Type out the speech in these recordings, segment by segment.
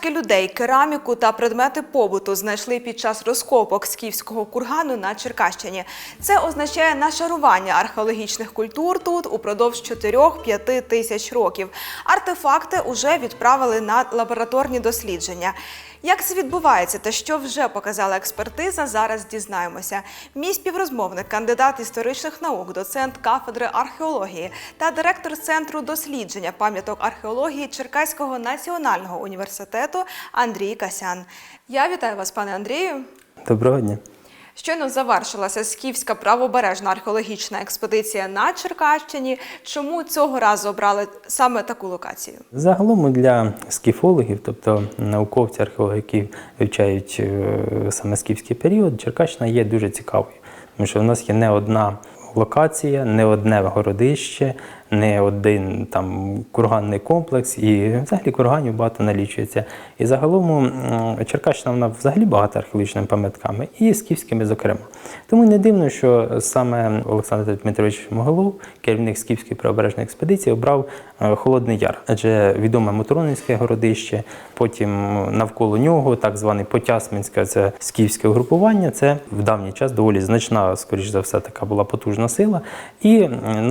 Рештки людей, кераміку та предмети побуту знайшли під час розкопок скіфського кургану на Черкащині. Це означає нашарування археологічних культур тут упродовж 4-5 тисяч років. Артефакти уже відправили на лабораторні дослідження. Як це відбувається та що вже показала експертиза, зараз дізнаємося. Мій співрозмовник, кандидат історичних наук, доцент кафедри археології та директор центру дослідження пам'яток археології Черкаського національного університету Андрій Касян. Я вітаю вас, пане Андрію. Доброго дня. Щойно завершилася скіфська правобережна археологічна експедиція на Черкащині. Чому цього разу обрали саме таку локацію? Загалом для скіфологів, тобто науковців, археологів, які вивчають е, саме скіфський період, Черкащина є дуже цікавою, тому що в нас є не одна локація, не одне городище, не один там курганний комплекс, і взагалі курганів багато налічується. І загалом Черкащина вона взагалі багата археологічними пам'ятками, і скіфськими, зокрема. Тому не дивно, що саме Олександр Дмитрович Моголов, керівник Скіфської правобережної експедиції, обрав е, Холодний Яр, адже відоме Моторонинське городище, потім навколо нього так зване Потясминське, це скіфське угрупування. Це в давній час доволі значна, скоріш за все, така була потужна сила. І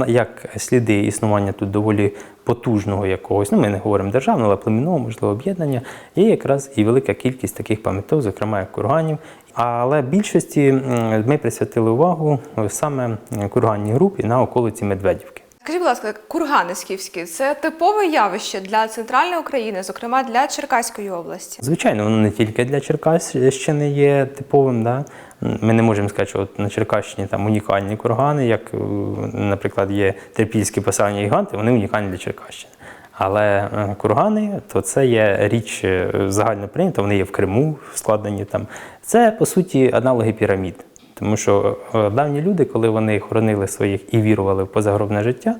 як сліди існування тут доволі потужного якогось, ну ми не говоримо державного, але племінного, можливо, об'єднання, є якраз і велика кількість таких пам'яток, зокрема як курганів. Але більшості ми присвятили увагу саме курганній групі на околиці Медведівки. Скажіть, будь ласка, кургани скіфські це типове явище для центральної України, зокрема для Черкаської області. Звичайно, воно не тільки для Черкащини є типовим. Да? Ми не можемо сказати, що от на Черкащині там унікальні кургани, як, е, наприклад, є трипільські поселення гіганти, вони унікальні для Черкащини. Але е, кургани, то це є річ е, загально прийнята, вони є в Криму складені там. Це, по суті, аналоги пірамід. Тому що давні люди, коли вони хоронили своїх і вірували в позагробне життя,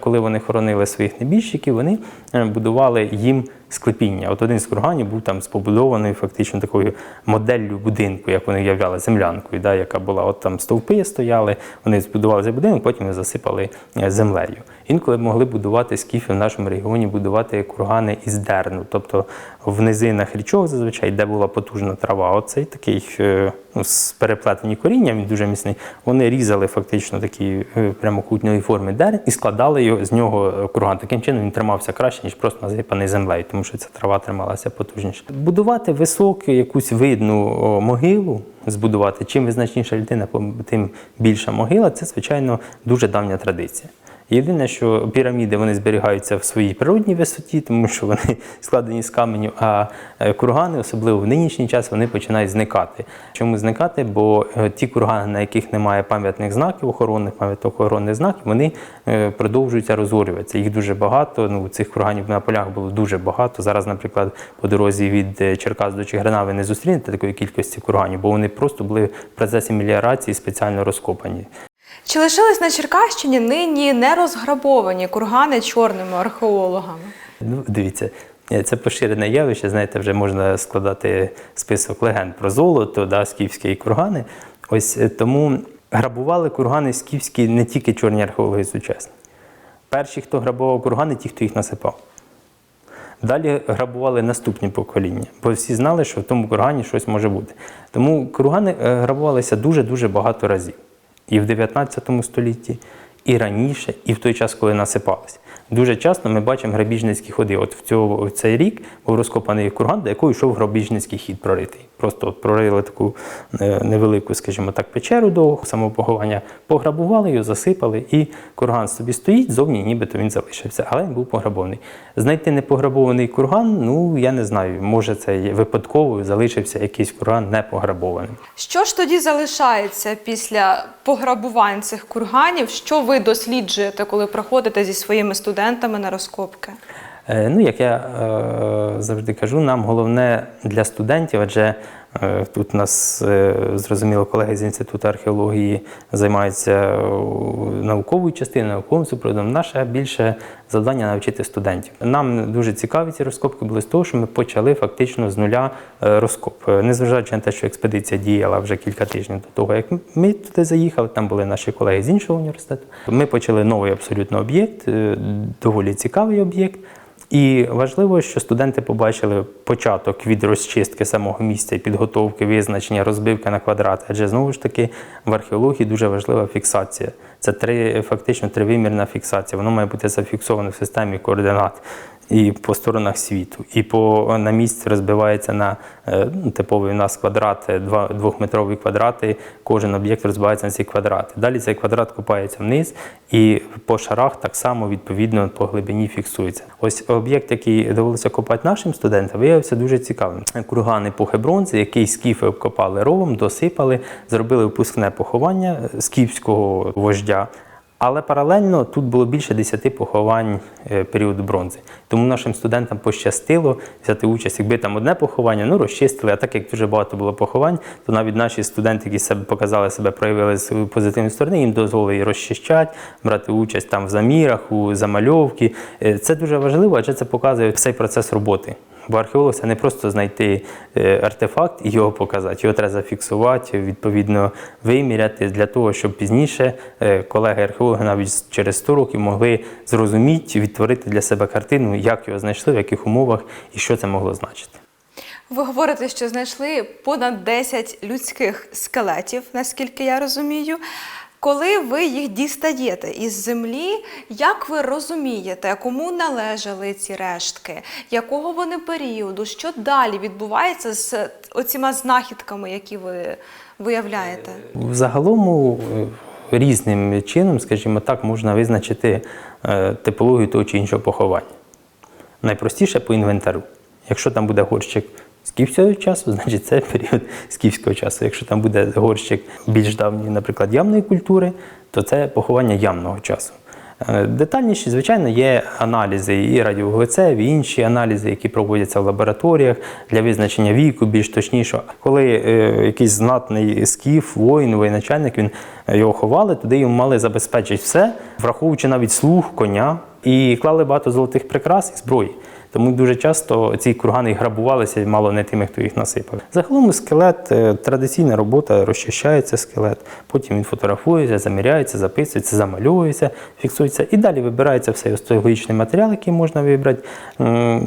коли вони хоронили своїх небіжчиків, вони е, будували їм склепіння. От один з курганів був там побудований фактично такою моделлю будинку, як вони уявляли, землянкою, да, яка була от там стовпи стояли, вони збудували цей будинок, потім засипали е, землею. Інколи могли будувати скіфи в нашому регіоні, будувати кургани із дерну, тобто в низинах річок зазвичай, де була потужна трава. Оцей такий е, ну, з переплетені коріння, він дуже міцний. Вони різали фактично такі прямокутної форми дерн і складали його з нього е, курган. Таким чином він тримався краще, ніж просто насипаний землею, тому що ця трава трималася потужніше. Будувати високу якусь видну могилу. Збудувати чим визначніша людина, тим більша могила. Це звичайно дуже давня традиція. Єдине, що піраміди вони зберігаються в своїй природній висоті, тому що вони складені з каменю, а е, кургани, особливо в нинішній час, вони починають зникати. Чому зникати? Бо е, ті кургани, на яких немає пам'ятних знаків, охоронних пам'яток охоронних знаків, вони е, продовжуються розорюватися. Їх дуже багато. Ну цих курганів на полях було дуже багато. Зараз, наприклад, по дорозі від Черкас до Чигирина ви не зустрінете такої кількості курганів, бо вони просто були в процесі меліорації спеціально розкопані. Чи лишились на Черкащині нині не розграбовані кургани чорними археологами? Ну, дивіться, е, це поширене явище. Знаєте, вже можна складати список легенд про золото, да, скіфські і кургани. Ось е, тому грабували кургани скіфські не тільки чорні археологи сучасні. Перші, хто грабував кургани, ті, хто їх насипав. Далі грабували наступні покоління, бо всі знали, що в тому кургані щось може бути. Тому кургани е, грабувалися дуже-дуже багато разів. І в 19 столітті, і раніше, і в той час, коли насипалися. Дуже часто ми бачимо грабіжницькі ходи. От в, цього, в цей рік був розкопаний курган, до якого йшов грабіжницький хід проритий. Просто от прорили таку е, невелику, скажімо так, печеру до самого поховання, пограбували його, засипали, і курган собі стоїть, зовні нібито він залишився, але він був пограбований. Знайти непограбований курган, ну я не знаю, може це випадково залишився якийсь курган непограбованим. Що ж тоді залишається після пограбувань цих курганів? Що ви досліджуєте, коли приходите зі своїми студентами на розкопки? Е, Ну, як я е, завжди кажу, нам головне для студентів, адже тут у нас е, зрозуміло колеги з інституту археології займаються е, науковою частиною, науковим супроводом. Наше більше завдання навчити студентів. Нам дуже цікаві ці розкопки були з того, що ми почали фактично з нуля е, розкоп. Е, Незважаючи на те, що експедиція діяла вже кілька тижнів до того, як ми туди заїхали, там були наші колеги з іншого університету. Ми почали новий абсолютно об'єкт, е, доволі цікавий об'єкт. І важливо, що студенти побачили початок від розчистки самого місця підготовки, визначення, розбивки на квадрати. Адже знову ж таки в археології дуже важлива фіксація. Це три, фактично тривимірна фіксація. Воно має бути зафіксовано в системі координат і по сторонах світу. І по, на місці розбивається на е, ну, типовий у нас е, два, двохметрові квадрати. Кожен об'єкт розбивається на ці квадрати. Далі цей квадрат копається вниз і по шарах так само відповідно по глибині фіксується. Ось об'єкт, який довелося копати нашим студентам, виявився дуже цікавим. Курган епохи бронзи, який скіфи обкопали ровом, досипали, зробили випускне поховання скіфського вождя. Але паралельно тут було більше 10 поховань е, періоду бронзи. Тому нашим студентам пощастило взяти участь. Якби там одне поховання, ну розчистили. А так як дуже багато було поховань, то навіть наші студенти, які себе показали себе, проявили свою позитивну сторону, їм дозволили розчищати, брати участь там в замірах, у замальовці. Е, Це дуже важливо, адже це показує цей процес роботи. Бо археолог це не просто знайти е, артефакт і його показати. Його треба зафіксувати, відповідно виміряти для того, щоб пізніше е, колеги-археологи навіть через 100 років могли зрозуміти, відтворити для себе картину, як його знайшли, в яких умовах і що це могло значити. Ви говорите, що знайшли понад 10 людських скелетів, наскільки я розумію. Коли ви їх дістаєте із землі, як ви розумієте, кому належали ці рештки, якого вони періоду, що далі відбувається з оціма знахідками, які ви виявляєте? Загалом е, різним чином, скажімо так, можна визначити е, типологію того чи іншого поховання. Найпростіше по інвентарю. Якщо там буде горщик скіфського часу, значить це період скіфського часу. Якщо там буде горщик більш давньої, наприклад, ямної культури, то це поховання ямного часу. Е, Детальніші, звичайно, є аналізи і радіовуглецеві, і інші аналізи, які проводяться в лабораторіях для визначення віку, більш точніше. Коли е, якийсь знатний скіф, воїн, воєначальник, він е, його ховали, туди йому мали забезпечити все, враховуючи навіть слух, коня, і клали багато золотих прикрас і зброї. Тому дуже часто ці кургани грабувалися мало не тими, хто їх насипав. Загалом скелет, е, традиційна робота, розчищається скелет, потім він фотографується, заміряється, записується, замальовується, фіксується. І далі вибирається все остеологічний матеріал, який можна вибрати,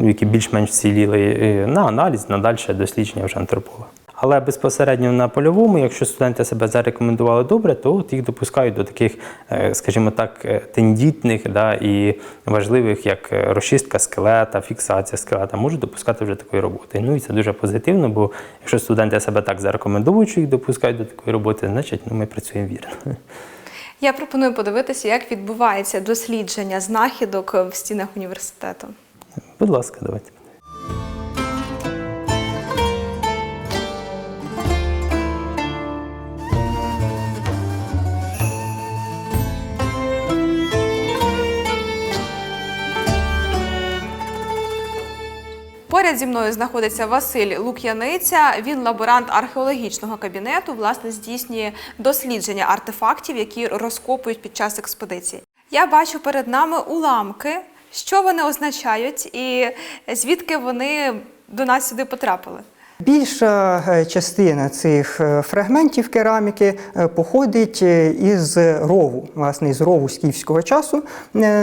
які більш-менш ціліли, е, на аналіз, на дальше дослідження вже антрополога. Але безпосередньо на польовому, якщо студенти себе зарекомендували добре, то от їх допускають до таких, е, скажімо так, е, тендітних да, і важливих, як е, розчистка скелета, фіксація скелета, можуть допускати вже такої роботи. Ну і це дуже позитивно, бо якщо студенти себе так зарекомендують, що їх допускають до такої роботи, значить ну, ми працюємо вірно. Я пропоную подивитися, як відбувається дослідження знахідок в стінах університету. Будь ласка, давайте. Поряд зі мною знаходиться Василь Лук'яниця. Він лаборант археологічного кабінету, власне, здійснює дослідження артефактів, які розкопують під час експедиції. Я бачу перед нами уламки, що вони означають, і звідки вони до нас сюди потрапили. Більша е, частина цих е, фрагментів кераміки е, походить із рову, власне, із рову скіфського часу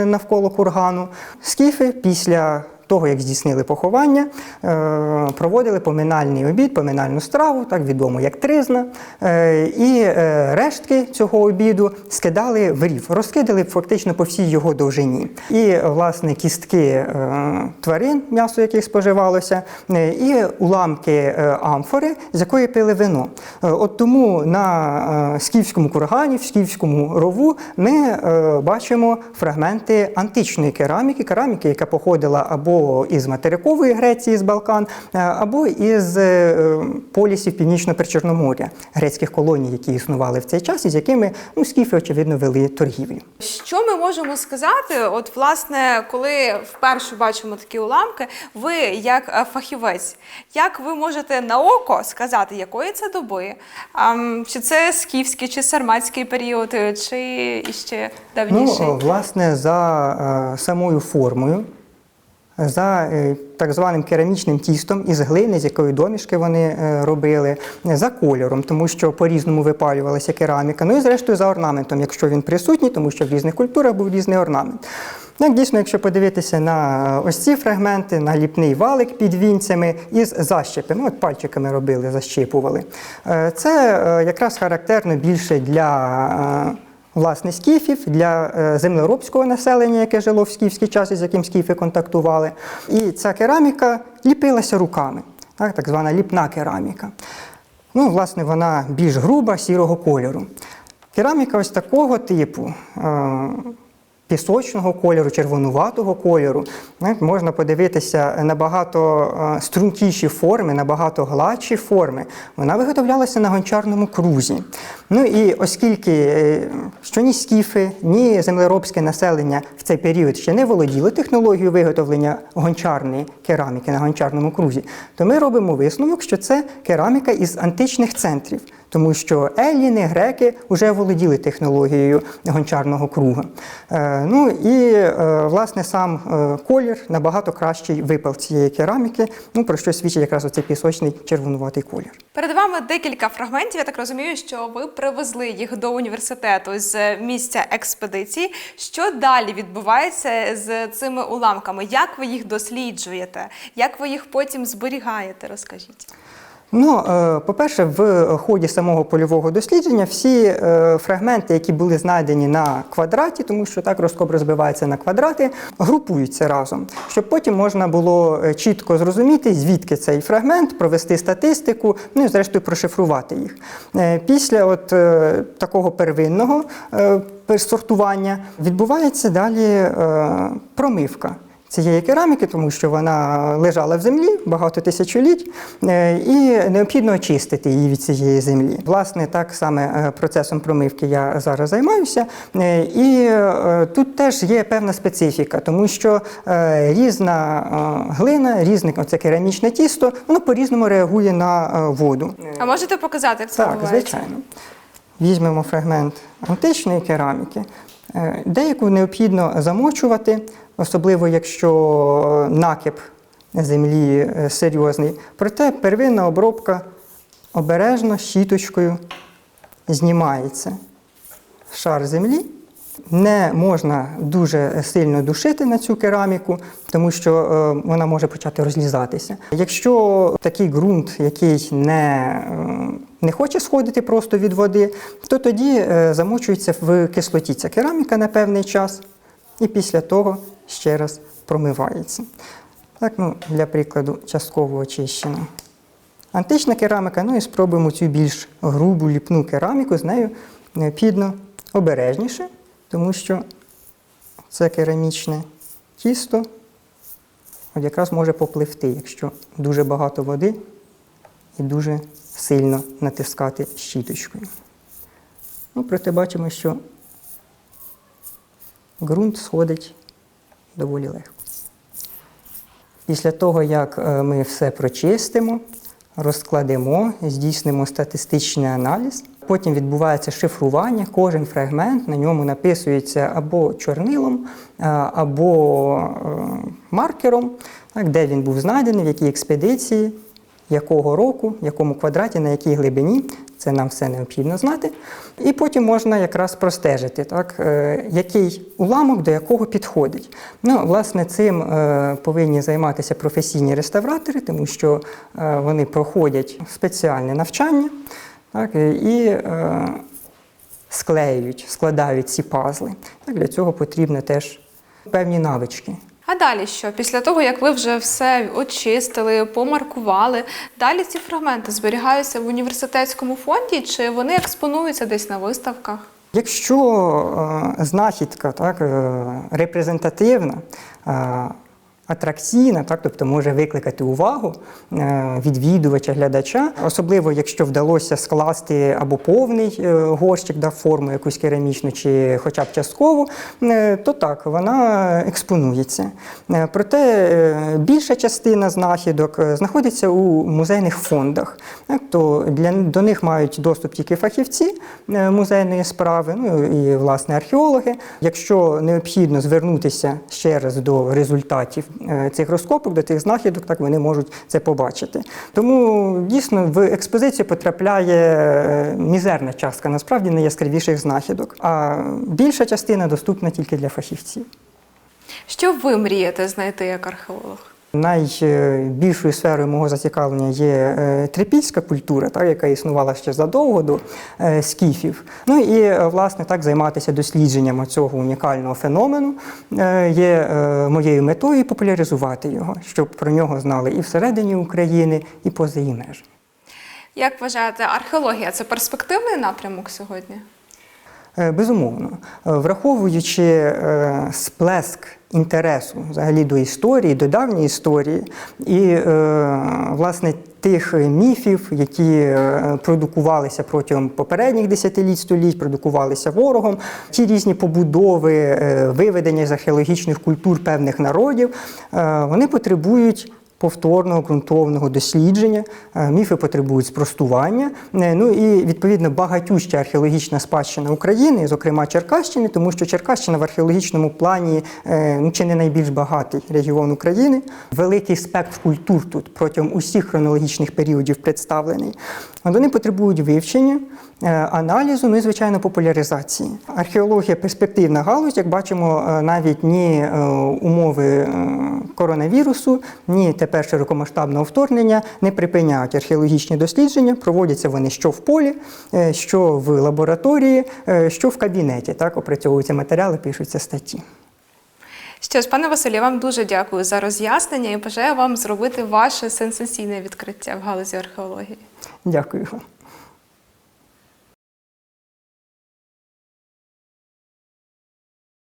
навколо кургану. Скіфи після того, як здійснили поховання, е, проводили поминальний обід, поминальну страву, так відомо як тризна. Е, І е, рештки цього обіду скидали в рів, розкидали фактично по всій його довжині. І, власне, кістки тварин, м'ясо яких споживалося, і уламки амфори, з якої пили вино. От тому на скіфському кургані, в скіфському рову ми бачимо фрагменти античної кераміки, кераміки, яка походила або із материкової Греції, з Балкан, е, або із е, полісів Північно-Причорноморя, грецьких колоній, які існували в цей час, і з якими ну, скіфи, очевидно, вели торгівлю. Що ми можемо сказати? От, власне, коли вперше бачимо такі уламки, ви як е, фахівець, як ви можете на око сказати, якої це доби? Ам, чи це скіфський, чи сарматський період, чи іще давніший? Ну, власне, за самою формою, за е, так званим керамічним тістом із глини, з якої домішки вони е, робили, е, за кольором, тому що по-різному випалювалася кераміка. Ну і зрештою за орнаментом, якщо він присутній, тому що в різних культурах був різний орнамент. Так, дійсно, якщо подивитися на ось ці фрагменти, на ліпний валик під вінцями із защепи, ну от пальчиками робили, защіпували. Е, Це е, якраз характерно більше для е, власне скіфів, для е, землеробського населення, яке жило в скіфський час, з яким скіфи контактували. І ця кераміка ліпилася руками, так, так звана ліпна кераміка. Ну, власне, вона більш груба, сірого кольору. Кераміка ось такого типу. Пісочного кольору, червонуватого кольору, можна подивитися набагато е, стрункіші форми, набагато гладші форми. Вона виготовлялася на гончарному крузі. Ну і оскільки е, що ні скіфи, ні землеробське населення в цей період ще не володіли технологією виготовлення гончарної кераміки на гончарному крузі, то ми робимо висновок, що це кераміка із античних центрів, тому що еліни, греки вже володіли технологією гончарного круга. Е, Ну і е, власне сам е, колір набагато кращий випал цієї кераміки, ну про що свідчить якраз оцей пісочний червонуватий колір. Перед вами декілька фрагментів. Я так розумію, що ви привезли їх до університету з місця експедиції. Що далі відбувається з цими уламками? Як ви їх досліджуєте? Як ви їх потім зберігаєте? Розкажіть. Ну, е, по-перше, в ході самого польового дослідження всі е, фрагменти, які були знайдені на квадраті, тому що так розкоп розбивається на квадрати, групуються разом, щоб потім можна було е, чітко зрозуміти, звідки цей фрагмент, провести статистику, ну і зрештою прошифрувати їх. Після от такого первинного сортування відбувається далі промивка цієї кераміки, тому що вона лежала в землі багато тисячоліть, е, і необхідно очистити її від цієї землі. Власне, так саме е, процесом промивки я зараз займаюся. Е, І тут теж є певна специфіка, тому що різна глина, різне оце керамічне тісто, воно по-різному реагує на воду. А можете показати, як це Так, відбувається? звичайно. Візьмемо фрагмент античної кераміки. Е, Деяку необхідно замочувати, особливо якщо накип землі е, серйозний. Проте первинна обробка обережно щіточкою знімається шар землі. Не можна дуже сильно душити на цю кераміку, тому що е, вона може почати розлізатися. Якщо такий ґрунт, який не, е, не хоче сходити просто від води, то тоді е, замочується в кислоті ця кераміка на певний час, і після того ще раз промивається. Так, ну, для прикладу, частково очищено. Антична кераміка, ну і спробуємо цю більш грубу ліпну кераміку, з нею необхідно обережніше, тому що це керамічне тісто от якраз може попливти, якщо дуже багато води і дуже сильно натискати щіточкою. Ну, проте бачимо, що ґрунт сходить доволі легко. Після того, як е, ми все прочистимо, розкладемо, здійснимо статистичний аналіз. Потім відбувається шифрування. Кожен фрагмент на ньому написується або чорнилом, е, або е, маркером, де він був знайдений, в якій експедиції, якого року, в якому квадраті, на якій глибині. Це нам все необхідно знати. І потім можна якраз простежити, так, е, який уламок до якого підходить. Ну, власне, цим е, повинні займатися професійні реставратори, тому що е, вони проходять спеціальне навчання так, і склеюють, складають ці пазли. Так, для цього потрібно теж певні навички. А далі що? Після того, як ви вже все очистили, помаркували, далі ці фрагменти зберігаються в університетському фонді чи вони експонуються десь на виставках? Якщо е, знахідка так, е, репрезентативна, е, атракційна, так, тобто може викликати увагу е, відвідувача, глядача, особливо якщо вдалося скласти або повний е, горщик, да, форму якусь керамічну, чи хоча б часткову, е, то так, вона експонується. Проте більша частина знахідок знаходиться у музейних фондах. Так, то для, до них мають доступ тільки фахівці музейної справи, ну і власне археологи. Якщо необхідно звернутися ще раз до результатів цих розкопок, до тих знахідок, так вони можуть це побачити. Тому дійсно в експозицію потрапляє е, мізерна частка, насправді найяскравіших знахідок, а більша частина доступна тільки для фахівців. Що ви мрієте знайти як археолог? Найбільшою сферою мого зацікавлення є е, трипільська культура, так, яка існувала ще задовго до е, скіфів. Ну і е, власне так займатися дослідженням цього унікального феномену є моєю метою популяризувати його, щоб про нього знали і всередині України, і поза її межами. Як вважаєте, археологія це перспективний напрямок сьогодні? Е, Безумовно, Е, враховуючи е, сплеск інтересу взагалі до історії, до давньої історії, і власне тих міфів, які продукувалися протягом попередніх десятиліть століть, продукувалися ворогом, ті різні побудови, виведення з археологічних культур певних народів, вони потребують повторного ґрунтовного дослідження. Е, Міфи потребують спростування. Е, Ну і відповідно багатюща археологічна спадщина України, зокрема Черкащини, тому що Черкащина в археологічному плані е, ну, чи не найбільш багатий регіон України. Великий спектр культур тут протягом усіх хронологічних періодів представлений. Вони потребують вивчення, аналізу, ну і звичайно популяризації. Археологія перспективна галузь, як бачимо, навіть ні умови коронавірусу, ні тепер широкомасштабного вторгнення не припиняють археологічні дослідження. Проводяться вони що в полі, е, що в лабораторії, е, що в кабінеті. Так опрацьовуються матеріали, пишуться статті. Що ж, пане Василю, я вам дуже дякую за роз'яснення і бажаю вам зробити ваше сенсаційне відкриття в галузі археології. Дякую вам.